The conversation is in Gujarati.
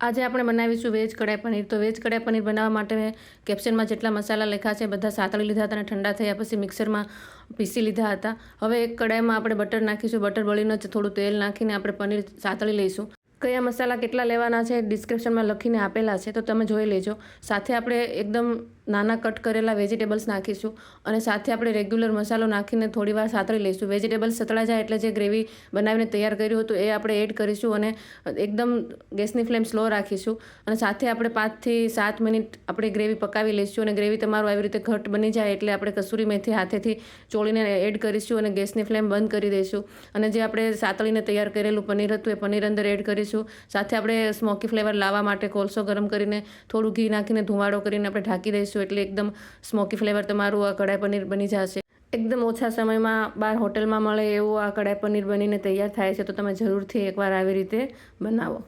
આજે આપણે બનાવીશું વેજ કઢાઈ પનીર. તો વેજ કઢાઈ પનીર બનાવવા માટે કેપ્શનમાં જેટલા મસાલા લખ્યા છે બધા સાતળી લીધા હતા અને ઠંડા થયા પછી મિક્સરમાં પીસી લીધા હતા. હવે એક કઢાઈમાં આપણે બટર નાખીશું. બટર બળીને જ થોડું તેલ નાખીને આપણે પનીર સાતળી લઈશું. કયા મસાલા કેટલા લેવાના છે ડિસ્ક્રિપ્શનમાં લખીને આપેલા છે, તો તમે જોઈ લેજો. સાથે આપણે એકદમ નાના કટ કરેલા વેજીટેબલ્સ નાખીશું અને સાથે આપણે રેગ્યુલર મસાલો નાખીને થોડીવાર સાતળી લઈશું. વેજીટેબલ્સ સતળા જાય એટલે જે ગ્રેવી બનાવીને તૈયાર કર્યું હતું એ આપણે એડ કરીશું અને એકદમ ગેસની ફ્લેમ સ્લો રાખીશું. અને સાથે આપણે પાંચથી સાત મિનિટ આપણે ગ્રેવી પકાવી લઈશું અને ગ્રેવી તમારું આવી રીતે ઘટ બની જાય એટલે આપણે કસૂરી મેથી હાથેથી ચોળીને એડ કરીશું અને ગેસની ફ્લેમ બંધ કરી દઈશું. અને જે આપણે સાતળીને તૈયાર કરેલું પનીર હતું એ પનીર અંદર એડ કરીશું. સાથે આપણે સ્મોકી ફ્લેવર લાવવા માટે કોલસો ગરમ કરીને થોડું ઘી નાખીને ધુમાડો કરીને આપણે ઢાંકી દઈશું એટલે એકદમ સ્મોકી ફ્લેવર તમારું આ કઢાઈ પનીર બની જશે. એકદમ ઓછા સમયમાં બહાર હોટલમાં મળે એવું આ કઢાઈ પનીર બનીને તૈયાર થાય છે તો તમે જરૂરથી એકવાર આવી રીતે બનાવો.